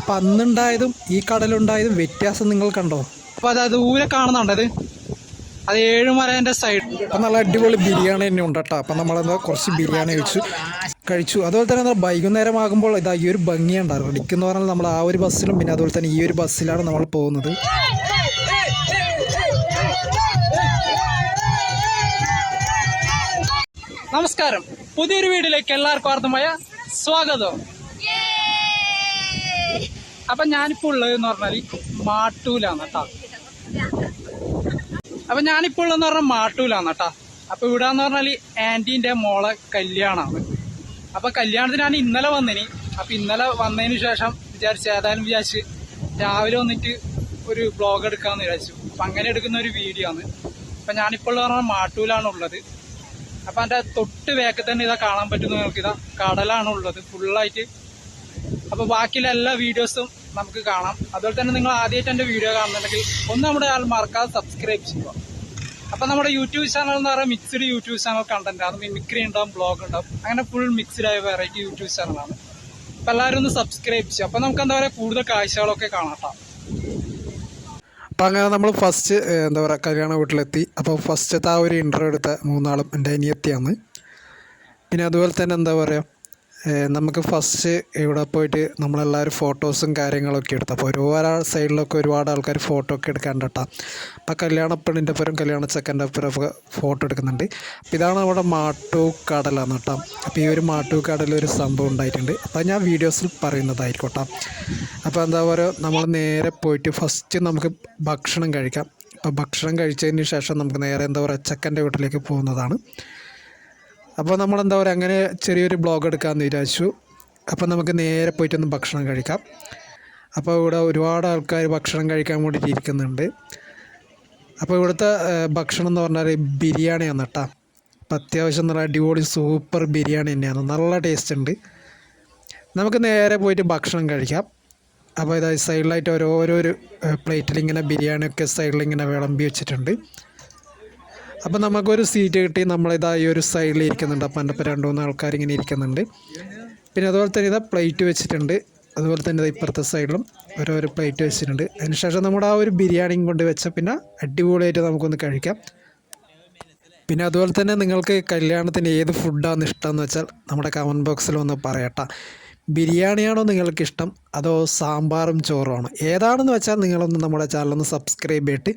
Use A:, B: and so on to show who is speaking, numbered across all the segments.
A: അപ്പം അന്നുണ്ടായതും ഈ കടലുണ്ടായതും വ്യത്യാസം നിങ്ങൾ കണ്ടോ?
B: അപ്പോൾ അത് ദൂരെ കാണുന്നുണ്ടത് അത് ഏഴുമലേന്റെ സൈഡ്
A: അപ്പം നല്ല അടിപൊളി ബിരിയാണി തന്നെ ഉണ്ട് കേട്ടോ. അപ്പം നമ്മളെന്താ കുറച്ച് ബിരിയാണി കഴിച്ചു. കഴിച്ചു. അതുപോലെ തന്നെ എന്താ വൈകുന്നേരം ആകുമ്പോൾ ഇതാ ഈ ഒരു ഭംഗിയുണ്ടായിരുന്നു ഇടിക്കെന്ന് പറഞ്ഞാൽ നമ്മൾ ആ ഒരു ബസ്സിലും പിന്നെ അതുപോലെ തന്നെ ഈ ഒരു ബസ്സിലാണ് നമ്മൾ പോകുന്നത്.
B: നമസ്കാരം. പുതിയൊരു വീട്ടിലേക്ക് എല്ലാവർക്കും അർത്ഥമായ സ്വാഗതം. അപ്പൊ ഞാനിപ്പോ ഉള്ളത് എന്ന് പറഞ്ഞാൽ മാട്ടൂലാണ് കേട്ടാ. അപ്പൊ ഞാനിപ്പോ ഉള്ളതെന്ന് പറഞ്ഞാൽ മാട്ടൂലാണ് കേട്ടാ. അപ്പൊ ഇവിടെ എന്ന് പറഞ്ഞാൽ ആന്റീന്റെ മോളെ കല്യാണമാണ് അപ്പം കല്യാണത്തിന് ഞാൻ ഇന്നലെ വന്നിനി. അപ്പൊ ഇന്നലെ വന്നതിന് ശേഷം വിചാരിച്ചു ഏതായാലും വിചാരിച്ച് രാവിലെ വന്നിട്ട് ഒരു ബ്ലോഗ് എടുക്കാന്ന് വിചാരിച്ചു. അപ്പൊ അങ്ങനെ എടുക്കുന്ന ഒരു വീഡിയോ ആണ്. അപ്പൊ ഞാനിപ്പോൾ ഉള്ളത് പറഞ്ഞാൽ മാട്ടൂലാണ് ഉള്ളത്. അപ്പൊ എന്റെ തൊട്ട് വേക്ക് തന്നെ ഇതാ കാണാൻ പറ്റുന്ന നിങ്ങൾക്ക് ഇതാ കടലാണ് ഉള്ളത്. ഫുള്ളായിട്ട് അപ്പോൾ ബാക്കിയുള്ള എല്ലാ വീഡിയോസും നമുക്ക് കാണാം. അതുപോലെ തന്നെ നിങ്ങൾ ആദ്യമായിട്ട് എന്റെ വീഡിയോ കാണുന്നുണ്ടെങ്കിൽ ഒന്ന് നമ്മുടെ ആൾ മറക്കാതെ സബ്സ്ക്രൈബ് ചെയ്യുക. അപ്പം നമ്മുടെ യൂട്യൂബ് ചാനൽ എന്ന് പറയുന്നത് മിക്സ്ഡ് യൂട്യൂബ് ചാനൽ കണ്ടന്റ് ആണ്. മിമിക്രി ഉണ്ടാവും ബ്ലോഗ് ഉണ്ടാവും. അങ്ങനെ ഫുൾ മിക്സ്ഡ് ആയ വെറൈറ്റി യൂട്യൂബ് ചാനലാണ് അപ്പം എല്ലാവരും ഒന്ന് സബ്സ്ക്രൈബ് ചെയ്യുക. അപ്പം നമുക്ക് എന്താ പറയുക? കൂടുതൽ കാഴ്ചകളൊക്കെ കാണാം
A: അപ്പം അങ്ങനെ നമ്മൾ ഫസ്റ്റ് എന്താ പറയുക കല്യാണ വീട്ടിലെത്തി. അപ്പോൾ ഫസ്റ്റത്തെ ആ ഒരു ഇന്റർവ്യൂ എടുത്ത മൂന്നാളും എന്റെ അനിയത്തിയാണ്. പിന്നെ അതുപോലെ തന്നെ എന്താ പറയുക? നമുക്ക് ഫസ്റ്റ് ഇവിടെ പോയിട്ട് നമ്മളെല്ലാവരും ഫോട്ടോസും കാര്യങ്ങളൊക്കെ എടുത്തു. അപ്പോൾ ഒരുപാട് സൈഡിലൊക്കെ ഒരുപാട് ആൾക്കാർ ഫോട്ടോ ഒക്കെ എടുക്കാണ്ട് കേട്ടോ അപ്പോൾ കല്യാണ പെണ്ണിന്റെ ഒപ്പരം കല്യാണ ചെക്കന്റെ ഒപ്പരം ഫോട്ടോ എടുക്കുന്നുണ്ട്. അപ്പോൾ ഇതാണ് നമ്മുടെ മാട്ടു കടലാണ് കേട്ടോ അപ്പോൾ ഈ ഒരു മാട്ടു കടലിൽ ഒരു സംഭവം ഉണ്ടായിട്ടുണ്ട്. അപ്പോൾ ഞാൻ വീഡിയോസിൽ പറയുന്നതായിരിക്കും കേട്ടോ അപ്പോൾ എന്താ പറയുക നമ്മൾ നേരെ പോയിട്ട് ഫസ്റ്റ് നമുക്ക് ഭക്ഷണം കഴിക്കാം. അപ്പോൾ ഭക്ഷണം കഴിച്ചതിന് ശേഷം നമുക്ക് നേരെ എന്താ പറയുക ചെക്കന്റെ വീട്ടിലേക്ക് പോകുന്നതാണ്. അപ്പോൾ നമ്മൾ എന്താ പറയുക അങ്ങനെ ചെറിയൊരു ബ്ലോഗ് എടുക്കാമെന്ന് വിചാരിച്ചു. അപ്പോൾ നമുക്ക് നേരെ പോയിട്ടൊന്ന് ഭക്ഷണം കഴിക്കാം. അപ്പോൾ ഇവിടെ ഒരുപാട് ആൾക്കാർ ഭക്ഷണം കഴിക്കാൻ വേണ്ടിയിട്ട് ഇരിക്കുന്നുണ്ട്. അപ്പോൾ ഇവിടുത്തെ ഭക്ഷണം എന്ന് പറഞ്ഞാൽ ബിരിയാണിയാണ് കേട്ടോ അപ്പം അത്യാവശ്യം നല്ല അടിപൊളി സൂപ്പർ ബിരിയാണി തന്നെയാണ്. നല്ല ടേസ്റ്റ് ഉണ്ട്. നമുക്ക് നേരെ പോയിട്ട് ഭക്ഷണം കഴിക്കാം. അപ്പോൾ ഇതായി സൈഡിലായിട്ട് ഓരോരോ പ്ലേറ്റിൽ ഇങ്ങനെ ബിരിയാണിയൊക്കെ സൈഡിൽ ഇങ്ങനെ വിളമ്പി വെച്ചിട്ടുണ്ട്. അപ്പോൾ നമുക്കൊരു സീറ്റ് കിട്ടി. നമ്മളിതാ ഈ ഒരു സൈഡിൽ ഇരിക്കുന്നുണ്ട്. അപ്പം എന്റെ ഇപ്പം രണ്ട് മൂന്ന് ആൾക്കാർ ഇങ്ങനെ ഇരിക്കുന്നുണ്ട്. പിന്നെ അതുപോലെ തന്നെ ഇതാ പ്ലേറ്റ് വെച്ചിട്ടുണ്ട്. അതുപോലെ തന്നെ ഇപ്പുറത്തെ സൈഡിലും ഓരോ പ്ലേറ്റ് വെച്ചിട്ടുണ്ട്. അതിനുശേഷം നമ്മുടെ ആ ഒരു ബിരിയാണിയും കൊണ്ട് വെച്ച പിന്നെ അടിപൊളിയായിട്ട് നമുക്കൊന്ന് കഴിക്കാം. പിന്നെ അതുപോലെ തന്നെ നിങ്ങൾക്ക് കല്യാണത്തിന് ഏത് ഫുഡാണ് ഇഷ്ടമെന്ന് വെച്ചാൽ നമ്മുടെ കമന്റ് ബോക്സിൽ ഒന്ന് പറയട്ടെ. ബിരിയാണിയാണോ നിങ്ങൾക്ക് ഇഷ്ടം അതോ സാമ്പാറും ചോറുമാണോ? ഏതാണെന്ന് വെച്ചാൽ നിങ്ങളൊന്ന് നമ്മുടെ ചാനലൊന്ന് സബ്സ്ക്രൈബ് ചെയ്തിട്ട്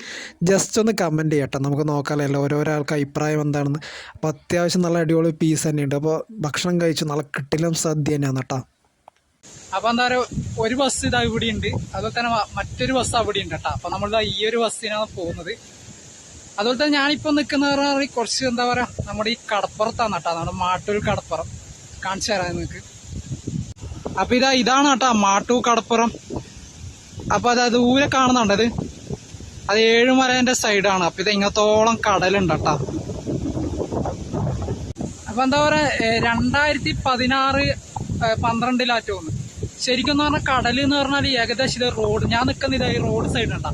A: ജസ്റ്റ് ഒന്ന് കമന്റ് ചെയ്യട്ടെ. നമുക്ക് നോക്കാമല്ലോ ഓരോരോ ആൾക്ക് അഭിപ്രായം എന്താണെന്ന്. അപ്പോൾ അത്യാവശ്യം നല്ല അടിപൊളി പീസ് തന്നെയുണ്ട്. അപ്പോൾ ഭക്ഷണം കഴിച്ചു. നല്ല കിട്ടിലും സദ്യ തന്നെയാണ് കേട്ടോ.
B: അപ്പൊ എന്താ പറയുക ഒരു ബസ് ഇതാ ഇവിടെ ഉണ്ട് അതുപോലെ തന്നെ മറ്റൊരു ബസ് അവിടെ ഉണ്ട് കേട്ടോ. അപ്പോൾ നമ്മൾ ഈ ഒരു ബസ്സിനാണ് പോകുന്നത്. അതുപോലെ തന്നെ ഞാനിപ്പോ നിൽക്കുന്ന കുറച്ച് എന്താ പറയാ നമ്മുടെ ഈ കടപ്പുറത്താണ് കേട്ടോ. നമ്മുടെ മാട്ടൂർ കടപ്പുറം. കാണിച്ചു തരാം നിങ്ങൾക്ക് അപ്പൊ ഇതാ ഇതാണ് കേട്ടോ മാട്ടു കടപ്പുറം. അപ്പൊ അത് ഊരെ കാണുന്നുണ്ടത് അത് ഏഴുമലേന്റെ സൈഡാണ്. അപ്പൊ ഇത് ഇങ്ങത്തോളം കടലുണ്ട് കേട്ടോ. അപ്പൊ എന്താ പറയാ രണ്ടായിരത്തി പതിനാറ് ഏഹ് പന്ത്രണ്ടിലാറ്റോ ഒന്ന് ശരിക്കും പറഞ്ഞാൽ കടൽ എന്ന് പറഞ്ഞാൽ ഏകദേശം ഇത് റോഡ് ഞാൻ നിൽക്കുന്ന ഇതായി റോഡ് സൈഡ് ഉണ്ടാ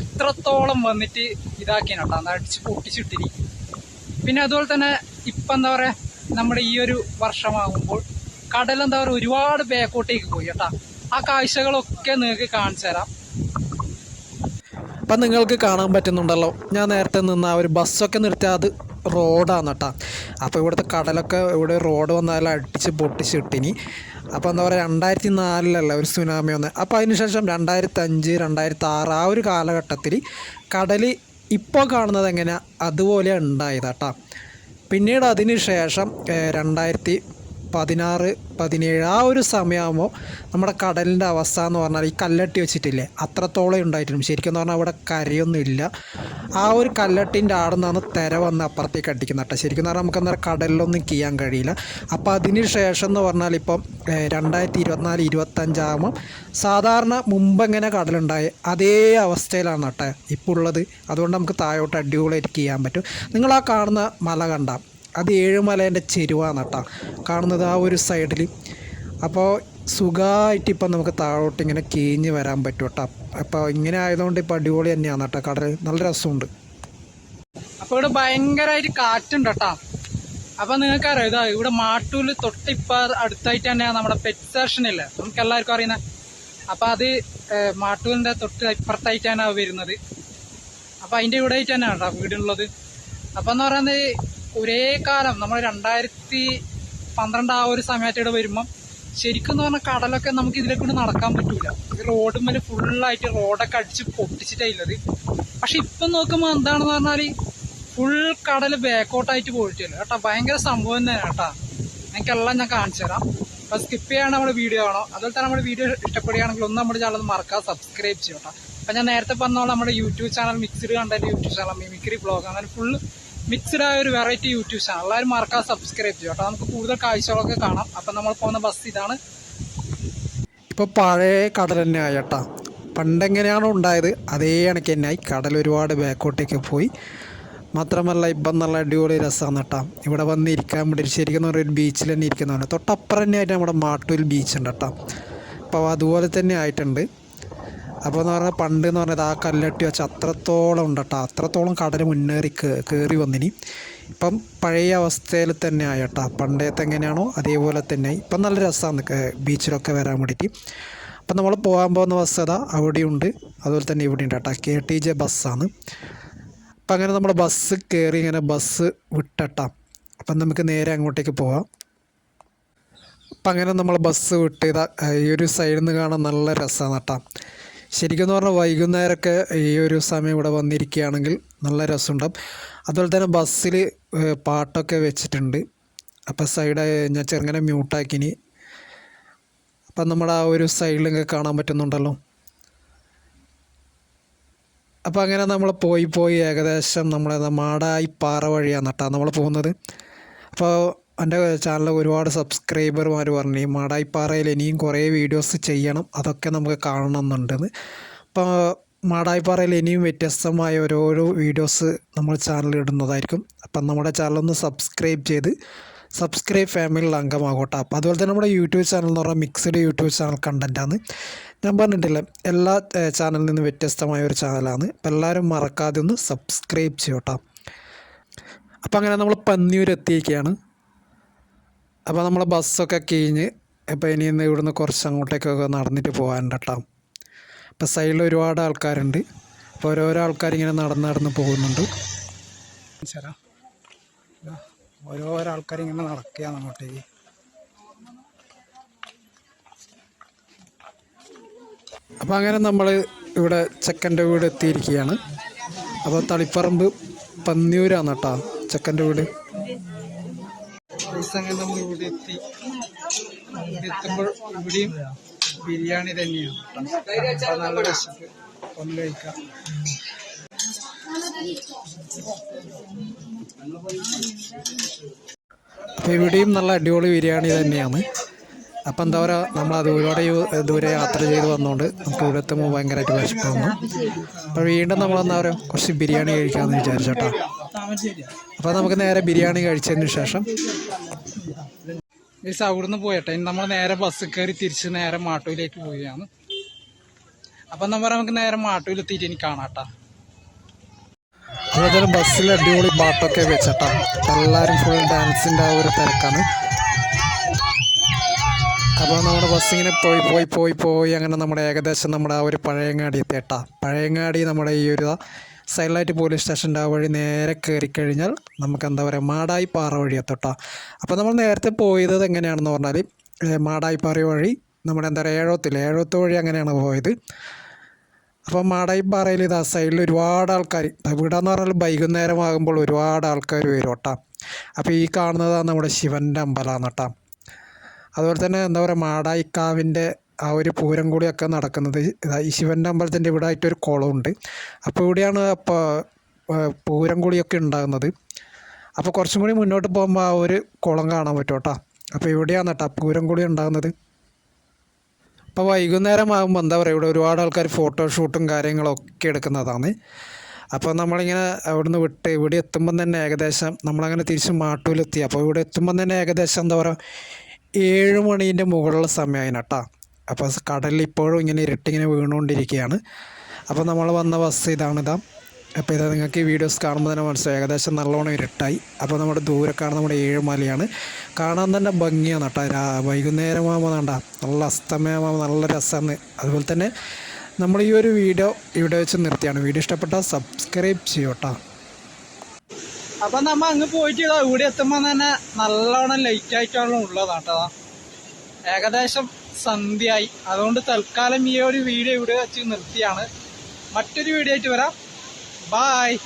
B: ഇത്രത്തോളം വന്നിട്ട് ഇതാക്കിയാണ് കേട്ടോ. അടിച്ച് പൊട്ടിച്ചിട്ടിരിക്കും പിന്നെ അതുപോലെ തന്നെ ഇപ്പം എന്താ പറയാ നമ്മുടെ ഈ ഒരു വർഷമാകുമ്പോൾ കടൽ എന്താ പറയുക ഒരുപാട് ബേക്കോട്ടേക്ക് പോയി കേട്ടാ. ആ കാഴ്ചകളൊക്കെ നിങ്ങൾക്ക് കാണിച്ചു തരാം.
A: അപ്പം നിങ്ങൾക്ക് കാണാൻ പറ്റുന്നുണ്ടല്ലോ ഞാൻ നേരത്തെ നിന്ന് ആ ഒരു ബസ്സൊക്കെ നിർത്തിയ അത് റോഡാണ് കേട്ടോ. അപ്പോൾ ഇവിടുത്തെ കടലൊക്കെ ഇവിടെ റോഡ് വന്നാൽ അടിച്ച് പൊട്ടിച്ച് ഇട്ടിനി. അപ്പോൾ എന്താ പറയുക രണ്ടായിരത്തി നാലിലല്ല ഒരു സുനാമി വന്നത്. അപ്പോൾ അതിനുശേഷം രണ്ടായിരത്തി അഞ്ച് രണ്ടായിരത്തി ആറ് ആ ഒരു കാലഘട്ടത്തിൽ കടൽ ഇപ്പോൾ കാണുന്നത് എങ്ങനെയാണ് അതുപോലെ ഉണ്ടായത് കേട്ടോ. പിന്നീട് അതിന് ശേഷം രണ്ടായിരത്തി പതിനാറ് പതിനേഴ് ആ ഒരു സമയമാകുമ്പോൾ നമ്മുടെ കടലിന്റെ അവസ്ഥ എന്ന് പറഞ്ഞാൽ ഈ കല്ലട്ടി വെച്ചിട്ടില്ലേ അത്രത്തോളം ഉണ്ടായിട്ടുണ്ട്. ശരിക്കും എന്ന് പറഞ്ഞാൽ അവിടെ കരയൊന്നും ഇല്ല. ആ ഒരു കല്ലട്ടിന്റെ ആടെ നിന്നാണ് തിര വന്ന് അപ്പുറത്തേക്ക് അടിക്കുന്നത് കേട്ടോ. ശരിക്കും പറഞ്ഞാൽ നമുക്ക് അന്നേരം കടലിലൊന്നും ചെയ്യാൻ കഴിയില്ല. അപ്പോൾ അതിന് ശേഷം എന്ന് പറഞ്ഞാൽ ഇപ്പം രണ്ടായിരത്തി ഇരുപത്തിനാല് ഇരുപത്തഞ്ചാകുമ്പം സാധാരണ മുമ്പ് എങ്ങനെ കടലുണ്ടായി അതേ അവസ്ഥയിലാണ് കേട്ടോ ഇപ്പോൾ ഉള്ളത്. അതുകൊണ്ട് നമുക്ക് താഴോട്ട് അടിപൊളിയായിട്ട് ചെയ്യാൻ പറ്റും. നിങ്ങൾ ആ കാണുന്ന മല കണ്ട അത് ഏഴുമലേന്റെ ചെരുവാണ് കേട്ടോ കാണുന്നത് ആ ഒരു സൈഡിൽ അപ്പോൾ സുഖമായിട്ട് ഇപ്പം നമുക്ക് താഴോട്ട് ഇങ്ങനെ കീഞ്ഞ് വരാൻ പറ്റും കേട്ടോ അപ്പോൾ ഇങ്ങനെ ആയതുകൊണ്ട് ഇപ്പോൾ അടിപൊളി തന്നെയാണ് കേട്ടോ കടൽ നല്ല രസമുണ്ട്.
B: അപ്പോൾ ഇവിടെ ഭയങ്കരമായിട്ട് കാറ്റുണ്ട് കേട്ടോ അപ്പോൾ നിങ്ങൾക്കറിയാം ഇതാ ഇവിടെ മാട്ടൂൽ തൊട്ടിപ്പ അടുത്തായിട്ട് തന്നെയാണ് നമ്മുടെ പെറ്റ് സ്റ്റേഷൻ ഇല്ലേ? നമുക്ക് എല്ലാവർക്കും അറിയുന്ന. അപ്പം അത് മാട്ടൂലിന്റെ തൊട്ട് ഇപ്പുറത്തായിട്ടാണ് വരുന്നത്. അപ്പം അതിന്റെ ഇവിടെ ആയിട്ട് തന്നെയാണ് കേട്ടോ വീടുള്ളത്. അപ്പം എന്ന് പറയുന്നത് ഒരേ കാലം നമ്മൾ രണ്ടായിരത്തി പന്ത്രണ്ട് ആ ഒരു സമയത്തോടെ വരുമ്പം ശരിക്കും എന്ന് പറഞ്ഞാൽ കടലൊക്കെ നമുക്ക് ഇതിലെ കൊണ്ട് നടക്കാൻ പറ്റൂല. ഈ റോഡ് മേലെ ഫുള്ളായിട്ട് റോഡൊക്കെ അടിച്ച് പൊട്ടിച്ചിട്ടായില്ലത് പക്ഷെ ഇപ്പം നോക്കുമ്പോൾ എന്താണെന്ന് പറഞ്ഞാൽ ഫുൾ കടൽ ബാക്കോട്ടായിട്ട് പോയിട്ടില്ല. കേട്ടോ ഭയങ്കര സംഭവം തന്നെയാണ് കേട്ടോ. എനിക്കെല്ലാം ഞാൻ കാണിച്ചു തരാം. അപ്പോൾ സ്കിപ്പ് ചെയ്യാൻ നമ്മുടെ വീഡിയോ ആണോ അതുപോലെ തന്നെ നമ്മുടെ വീഡിയോ ഇഷ്ടപ്പെടുകയാണെങ്കിൽ ഒന്ന് നമ്മുടെ ചാനൽ മറക്കാതെ സബ്സ്ക്രൈബ് ചെയ്യും കേട്ടോ. അപ്പം ഞാൻ നേരത്തെ പറഞ്ഞോളാം നമ്മുടെ YouTube channel mixed content YouTube channel mimicry blog അങ്ങനെ ഫുൾ മിക്സ്ഡ് ആയ ഒരു വെറൈറ്റി യൂട്യൂബ് ചാനൽ എല്ലാവരും മറക്കാതെ സബ്സ്ക്രൈബ് ചെയ്യും കേട്ടോ. നമുക്ക് കൂടുതൽ കാഴ്ചകളൊക്കെ കാണാം. അപ്പം നമ്മൾ പോകുന്ന ബസ് ഇതാണ്.
A: ഇപ്പോൾ പഴയ കടൽ തന്നെ ആയിട്ടാ പണ്ട് എങ്ങനെയാണോ ഉണ്ടായത് അതേ കണക്ക് തന്നെയായി. കടൽ ഒരുപാട് ബാക്കോട്ടേക്ക് പോയി. മാത്രമല്ല ഇപ്പം നല്ല അടിപൊളി രസമാണ് കേട്ടോ. ഇവിടെ വന്ന് ഇരിക്കാൻ വേണ്ടി ശരിക്കും ഒരു ബീച്ചിൽ തന്നെ ഇരിക്കുന്നതാണ്. തൊട്ടപ്പുറം തന്നെ ആയിട്ട് നമ്മുടെ മാട്ടൂൽ ബീച്ച് ഉണ്ട് കേട്ടോ. അപ്പോൾ അതുപോലെ തന്നെ ആയിട്ടുണ്ട്. അപ്പോൾ എന്ന് പറഞ്ഞാൽ പണ്ട് എന്ന് പറഞ്ഞാൽ ആ കല്ലട്ടി വെച്ച് അത്രത്തോളം ഉണ്ട് കേട്ടോ അത്രത്തോളം കടൽ മുന്നേറി കയറി വന്നിനി. ഇപ്പം പഴയ അവസ്ഥയിൽ തന്നെ ആയിട്ടാ. പണ്ടത്തെ എങ്ങനെയാണോ അതേപോലെ തന്നെ ഇപ്പം നല്ല രസമാണ് ബീച്ചിലൊക്കെ വരാൻ വേണ്ടിയിട്ട് അപ്പം നമ്മൾ പോകാൻ പോകുന്ന ബസ് അതാ അവിടെയുണ്ട്. അതുപോലെ തന്നെ ഇവിടെ ഉണ്ട് കേട്ടോ കെ ടി ജെ ബസ്സാണ്. അപ്പം അങ്ങനെ നമ്മൾ ബസ് കയറി ഇങ്ങനെ ബസ് വിട്ടട്ടാ. അപ്പം നമുക്ക് നേരെ അങ്ങോട്ടേക്ക് പോവാം. അപ്പം അങ്ങനെ നമ്മൾ ബസ് വിട്ട് ഈ ഒരു സൈഡിൽ നിന്ന് കാണാൻ നല്ല രസമാണ് കേട്ടോ ശരിക്കും പറഞ്ഞാൽ വൈകുന്നേരമൊക്കെ ഈ ഒരു സമയം ഇവിടെ വന്നിരിക്കുകയാണെങ്കിൽ നല്ല രസമുണ്ടാവും. അതുപോലെ തന്നെ ബസ്സിൽ പാട്ടൊക്കെ വെച്ചിട്ടുണ്ട്. അപ്പം സൈഡ് ഞാൻ ചെറുങ്ങനെ മ്യൂട്ടാക്കിനി. അപ്പം നമ്മുടെ ആ ഒരു സൈഡിലൊക്കെ കാണാൻ പറ്റുന്നുണ്ടല്ലോ. അപ്പോൾ അങ്ങനെ നമ്മൾ പോയി പോയി ഏകദേശം നമ്മളെ മാടായി പാറ വഴിയാണ് കേട്ടോ നമ്മൾ പോകുന്നത്. അപ്പോൾ എന്റെ ചാനലിൽ ഒരുപാട് സബ്സ്ക്രൈബർമാർ പറഞ്ഞു മാടായിപ്പാറയിൽ ഇനിയും കുറേ വീഡിയോസ് ചെയ്യണം അതൊക്കെ നമുക്ക് കാണണം കാണണമെന്നുണ്ടെന്ന്. അപ്പോൾ മാടായിപ്പാറയിൽ ഇനിയും വ്യത്യസ്തമായ ഓരോരോ വീഡിയോസ് നമ്മൾ ചാനലിൽ ഇടുന്നതായിരിക്കും. അപ്പം നമ്മുടെ ചാനലൊന്ന് സബ്സ്ക്രൈബ് ചെയ്ത് സബ്സ്ക്രൈബ് ഫാമിലിയിൽ അംഗമാകട്ടെ. അപ്പോൾ അതുപോലെ തന്നെ നമ്മുടെ യൂട്യൂബ് ചാനൽ എന്ന് പറഞ്ഞാൽ മിക്സഡ് യൂട്യൂബ് ചാനൽ കണ്ടന്റാണ് ഞാൻ പറഞ്ഞിട്ടില്ല എല്ലാ ചാനലിൽ നിന്നും വ്യത്യസ്തമായ ഒരു ചാനലാണ് അപ്പോൾ എല്ലാവരും മറക്കാതെ ഒന്ന് സബ്സ്ക്രൈബ് ചെയ്യട്ടോ. അപ്പോൾ അങ്ങനെ നമ്മൾ പന്നിയൂർ എത്തിയിരിക്കുകയാണ് അപ്പോൾ നമ്മൾ ബസ്സൊക്കെ കഴിഞ്ഞ് അപ്പോൾ ഇനി ഇന്ന് ഇവിടുന്ന് കുറച്ച് അങ്ങോട്ടേക്കൊക്കെ നടന്നിട്ട് പോകാനുണ്ട് കേട്ടോ അപ്പോൾ സൈഡിൽ ഒരുപാട് ആൾക്കാരുണ്ട്. അപ്പോൾ ഓരോരോ ആൾക്കാരിങ്ങനെ നടന്ന് നടന്ന് പോകുന്നുണ്ട്. ശരാ ഓരോരോ ആൾക്കാരിങ്ങനെ നടക്കുകയാണ് അങ്ങോട്ടേക്ക്. അപ്പോൾ അങ്ങനെ നമ്മൾ ഇവിടെ ചെക്കന്റെ വീട് എത്തിയിരിക്കുകയാണ്. അപ്പോൾ തളിപ്പറമ്പ് പന്നിയൂരാണ് കേട്ടോ ചെക്കന്റെ വീട്. അങ്ങനെ നമ്മൾ ഇവിടെ എത്തി. എത്തുമ്പോൾ ഇവിടെയും ബിരിയാണി തന്നെയാണ്. നല്ല വിശപ്പ് ഒന്ന് കഴിക്കാം. ഇവിടെയും നല്ല അടിപൊളി ബിരിയാണി തന്നെയാണ്. അപ്പം എന്താ പറയുക നമ്മൾ ഒരുപാട് ദൂരെ യാത്ര ചെയ്ത് വന്നുകൊണ്ട് നമുക്ക് ഇവിടെ എത്തുമ്പോൾ ഭയങ്കരമായിട്ട് വിശപ്പ് വന്നു അപ്പോൾ വീണ്ടും നമ്മൾ എന്താ പറയുക കുറച്ച് ബിരിയാണി കഴിക്കാമെന്ന് വിചാരിച്ചോട്ടോ. അപ്പോൾ നമുക്ക് നേരെ ബിരിയാണി കഴിച്ചതിന് ശേഷം
B: ഈ അവിടുന്ന് പോയട്ടെ. ഇനി നമ്മൾ നേരെ ബസ് കയറി തിരിച്ച് നേരെ മാട്ടൂരിലേക്ക് പോവുകയാണ്. അപ്പം എന്താ പറയുക നമുക്ക് നേരെ മാട്ടൂരിലെത്തിയിട്ട് ഇനി കാണാട്ടാ.
A: അതുപോലെ ബസ്സിൽ അടിപൊളി പാട്ടൊക്കെ വെച്ചട്ടാ. എല്ലാവരും ഫുൾ ഡാൻസിന്റെ ആ ഒരു തിരക്കാണ്. അപ്പോൾ നമ്മുടെ ബസ് ഇങ്ങനെ പോയി പോയി പോയി പോയി അങ്ങനെ നമ്മുടെ ഏകദേശം നമ്മുടെ ആ ഒരു പഴയങ്ങാടി തേട്ട പഴയങ്ങാടി നമ്മുടെ ഈ ഒരു സൈലൈറ്റ് പോലീസ് സ്റ്റേഷന്റെ ആ വഴി നേരെ കയറി കഴിഞ്ഞാൽ നമുക്ക് എന്താ പറയുക മാടായി പാറ വഴി എത്തട്ടോ. അപ്പോൾ നമ്മൾ നേരത്തെ പോയത് എങ്ങനെയാണെന്ന് പറഞ്ഞാൽ മാടായിപ്പാറ മാടായി പാറ വഴി നമ്മുടെ എന്താ പറയുക ഏഴോത്തിൽ ഏഴോത്ത് വഴി അങ്ങനെയാണ് പോയത്. അപ്പോൾ മാടായിപ്പാറയിൽ ഇതാ സൈഡിൽ ഒരുപാട് ആൾക്കാർ ഇവിടെ എന്ന് പറഞ്ഞാൽ വൈകുന്നേരമാകുമ്പോൾ ഒരുപാട് ആൾക്കാർ വരും കേട്ടോ. അപ്പോൾ ഈ കാണുന്നതാണ് നമ്മുടെ ശിവന്റെ അമ്പലമാണ് കേട്ടോ. അതുപോലെ തന്നെ എന്താ പറയുക മാടായിക്കാവിന്റെ ആ ഒരു പൂരം കൂടിയൊക്കെ നടക്കുന്നത്. ഈ ശിവന്റെ അമ്പലത്തിന്റെ ഇവിടെ ആയിട്ടൊരു കുളമുണ്ട്. അപ്പോൾ ഇവിടെയാണ് അപ്പോൾ പൂരം കൂടിയൊക്കെ ഉണ്ടാകുന്നത്. അപ്പോൾ കുറച്ചും കൂടി മുന്നോട്ട് പോകുമ്പോൾ ആ ഒരു കുളം കാണാൻ പറ്റും കേട്ടോ. അപ്പോൾ ഇവിടെയാണ് കേട്ടോ പൂരം കൂടി ഉണ്ടാകുന്നത്. അപ്പോൾ വൈകുന്നേരം ആകുമ്പോൾ എന്താ പറയുക ഇവിടെ ഒരുപാട് ആൾക്കാർ ഫോട്ടോ ഫോട്ടോഷൂട്ടും കാര്യങ്ങളൊക്കെ എടുക്കുന്നതാണ്. അപ്പോൾ നമ്മളിങ്ങനെ അവിടുന്ന് വിട്ട് ഇവിടെ എത്തുമ്പം തന്നെ ഏകദേശം നമ്മളങ്ങനെ തിരിച്ച് മാട്ടൂലെത്തി. അപ്പോൾ ഇവിടെ എത്തുമ്പം തന്നെ ഏകദേശം എന്താ പറയുക ഏഴ് മണീന്റെ മുകളിലുള്ള സമയമായി കേട്ടോ. അപ്പോൾ കടലിൽ ഇപ്പോഴും ഇങ്ങനെ ഇരട്ടിങ്ങനെ വീണുകൊണ്ടിരിക്കുകയാണ്. അപ്പോൾ നമ്മൾ വന്ന ബസ് ഇതാണിതാ അപ്പോൾ ഇത് നിങ്ങൾക്ക് ഈ വീഡിയോസ് കാണുമ്പോൾ തന്നെ മനസ്സിലായി ഏകദേശം നല്ലോണം ഇരട്ടായി. അപ്പോൾ നമ്മുടെ ദൂരെ കാണുന്ന നമ്മുടെ ഏഴുമലയാണ് കാണാൻ തന്നെ ഭംഗിയാണ് കേട്ടോ. രാ വൈകുന്നേരമാകുമ്പോൾ വേണ്ട നല്ല അസ്തമയമാകുമ്പോൾ നല്ല രസമാണ്. അതുപോലെ തന്നെ നമ്മൾ ഈ ഒരു വീഡിയോ ഇവിടെ വെച്ച് നിർത്തിയാണ്. വീഡിയോ ഇഷ്ടപ്പെട്ടാൽ സബ്സ്ക്രൈബ് ചെയ്യും കേട്ടോ.
B: അപ്പൊ നമ്മ അങ്ങ് പോയിട്ട് ഇവിടെ എത്തുമ്പോ തന്നെ നല്ലോണം ലൈറ്റ് ആയിട്ടാണ് ഉള്ളതാട്ടോ ഏകദേശം സന്ധ്യയായി. അതുകൊണ്ട് തൽക്കാലം ഈ ഒരു വീഡിയോ ഇവിടെ വെച്ച് നിർത്തിയാണ്. മറ്റൊരു വീഡിയോ ആയിട്ട് വരാം. ബായ്